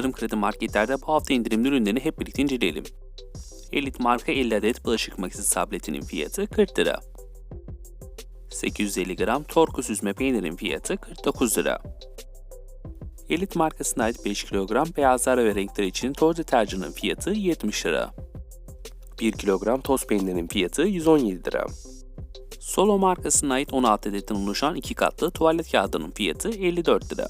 Tarım kredi marketlerde bu hafta indirimli ürünlerini hep birlikte inceleyelim. Elit marka 50 adet bulaşık makinesi tabletinin fiyatı 40 lira. 850 gram Torku süzme peynirin fiyatı 49 lira. Elit markasına ait 5 kilogram beyazlar ve renkler için toz deterjanın fiyatı 70 lira. 1 kilogram toz peynirinin fiyatı 117 lira. Solo markasına ait 16 adetten oluşan 2 katlı tuvalet kağıdının fiyatı 54 lira.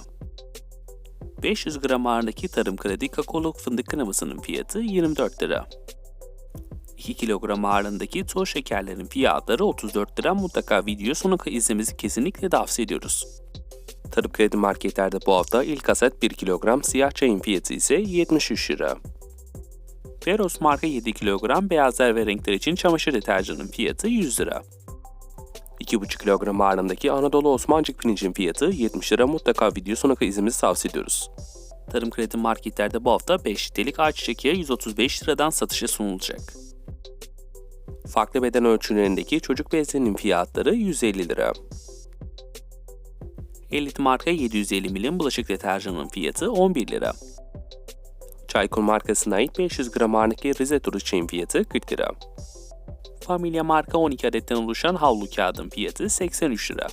500 gram ağırlığındaki tarım kredi kakaoluk fındık kremasının fiyatı 24 lira. 2 kilogram ağırlığındaki toz şekerlerin fiyatları 34 lira. Mutlaka video kadar izlemenizi kesinlikle tavsiye ediyoruz. Tarım kredi marketlerde bu hafta ilk aset 1 kilogram siyah çayın fiyatı ise 73 lira. Feros marka 7 kilogram beyazlar ve renkler için çamaşır deterjanının fiyatı 100 lira. 2,5 kilogram ağırlığındaki Anadolu Osmancık pirincin fiyatı 70 lira. Mutlaka video sonuna kadar izlemenizi tavsiye ediyoruz. Tarım kredi marketlerde bu hafta 5 litrelik ayçiçek yağı 135 liradan satışa sunulacak. Farklı beden ölçülerindeki çocuk bezlerinin fiyatları 150 lira. Elit marka 750 milim bulaşık deterjanının fiyatı 11 lira. Çaykur markasına ait 500 gram ağırlıklı Rize Turu fiyatı 40 lira. Familia marka 12 adetten oluşan havlu kağıdın fiyatı 83 lira.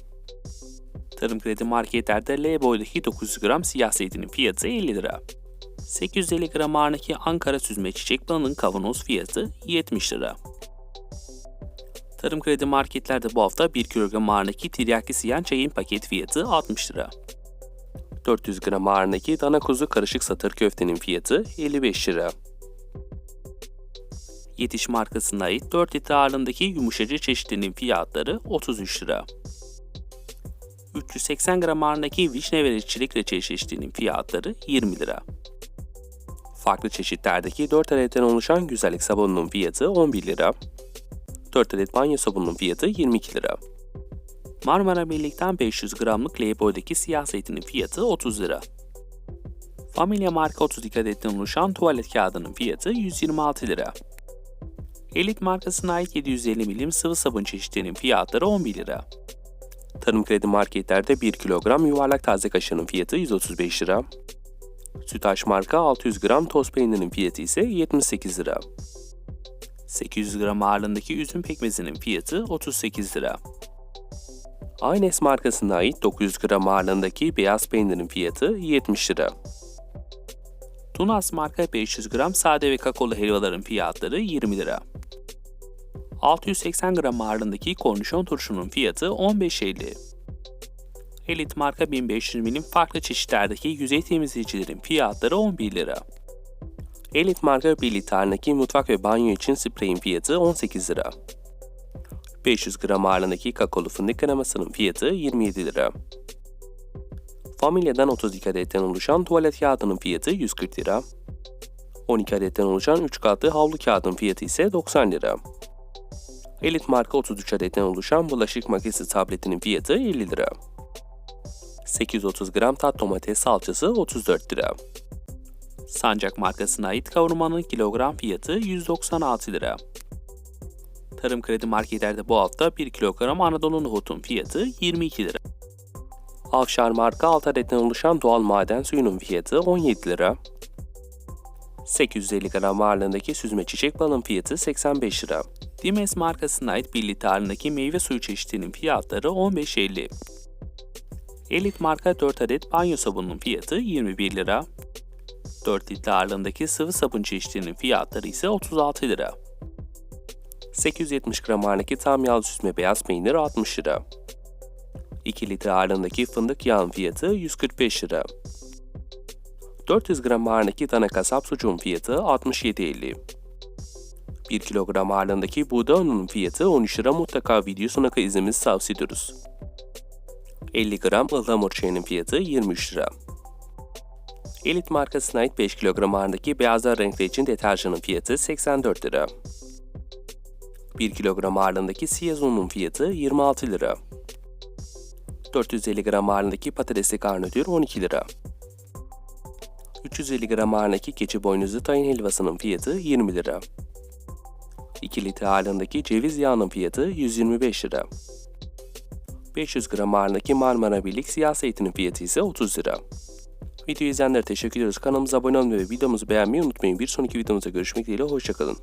Tarım kredi marketlerde L boydaki 900 gram siyah zeytinin fiyatı 50 lira. 850 gram ağırlıklı Ankara süzme çiçek balının kavanoz fiyatı 70 lira. Tarım kredi marketlerde bu hafta 1 kilogram ağırlığındaki tiryaki siyan çayın paket fiyatı 60 lira. 400 gram ağırlığındaki dana kuzu karışık satır köftenin fiyatı 55 lira. Yetiş markasına ait 4 litre ağırlığındaki yumuşacı çeşitlerinin fiyatları 33 lira. 380 gram ağırlığındaki vişne ve çilek reçeli çeşitlerinin fiyatları 20 lira. Farklı çeşitlerdeki 4 adetten oluşan güzellik sabununun fiyatı 11 lira. 4 adet banyo sabununun fiyatı 22 lira. Marmara Birlik'ten 500 gramlık Playboy'daki siyah zeytinin fiyatı 30 lira. Familia marka 32 adetten oluşan tuvalet kağıdının fiyatı 126 lira. Elit markasına ait 750 milim sıvı sabun çeşitlerinin fiyatları 11 lira. Tarım kredi marketlerde 1 kilogram yuvarlak taze kaşığının fiyatı 135 lira. Sütaş marka 600 gram toz peynirinin fiyatı ise 78 lira. 800 gram ağırlığındaki üzüm pekmezinin fiyatı 38 lira. Aynes markasına ait 900 gram ağırlığındaki beyaz peynirin fiyatı 70 lira. Tunas marka 500 gram sade ve kakaolu helvaların fiyatları 20 lira. 680 gram ağırlığındaki kornişon turşunun fiyatı 15.50. Elit marka 1500 milim farklı çeşitlerdeki yüzey temizleyicilerin fiyatları 11 lira. Elit marka 1 litrelik mutfak ve banyo için spreyin fiyatı 18 lira. 500 gram ağırlığındaki kakaolu fındık kremasının fiyatı 27 lira. Familya'dan 32 adetten oluşan tuvalet kağıdının fiyatı 140 lira. 12 adetten oluşan 3 katlı havlu kağıdın fiyatı ise 90 lira. Elit marka 33 adetten oluşan bulaşık makinesi tabletinin fiyatı 50 lira. 830 gram tat domates salçası 34 lira. Sancak markasına ait kavurmanın kilogram fiyatı 196 lira. Tarım kredi marketlerde bu hafta 1 kilogram Anadolu nohutun fiyatı 22 lira. Avşar marka 6 adetten oluşan doğal maden suyunun fiyatı 17 lira. 850 gram ağırlığındaki süzme çiçek balın fiyatı 85 lira. Dimes markasına ait 1 litre ağırlığındaki meyve suyu çeşitinin fiyatları 15.50. Elit marka 4 adet banyo sabununun fiyatı 21 lira. 4 litre ağırlığındaki sıvı sabun çeşitlerinin fiyatları ise 36 lira. 870 gram ağırlığındaki tam yağlı süzme beyaz peynir 60 lira. 2 litre ağırlığındaki fındık yağın fiyatı 145 lira. 400 gram ağırlığındaki dana kasap sucuğun fiyatı 67.50. 1 kilogram ağırlığındaki buğday ununun fiyatı 13 lira mutlaka video kadar izlemenizi tavsiye ediyoruz. 50 gram ıhlamur çayının fiyatı 23 lira. Elit markasına ait 5 kilogram ağırlığındaki beyazlar renkli için deterjanın fiyatı 84 lira. 1 kilogram ağırlığındaki siyaz unun fiyatı 26 lira. 450 gram ağırlığındaki patatesli garnitür 12 lira. 350 gram ağırlığındaki keçi boynuzlu tayin helvasının fiyatı 20 lira. 2 litre ağırlığındaki ceviz yağının fiyatı 125 lira. 500 gram ağırlığındaki Marmara Birlik siyah zeytinin fiyatı ise 30 lira. Videoyu izleyenlere teşekkür ediyoruz. Kanalımıza abone olmayı ve videomuzu beğenmeyi unutmayın. Bir sonraki videomuzda görüşmek dileğiyle. Hoşçakalın.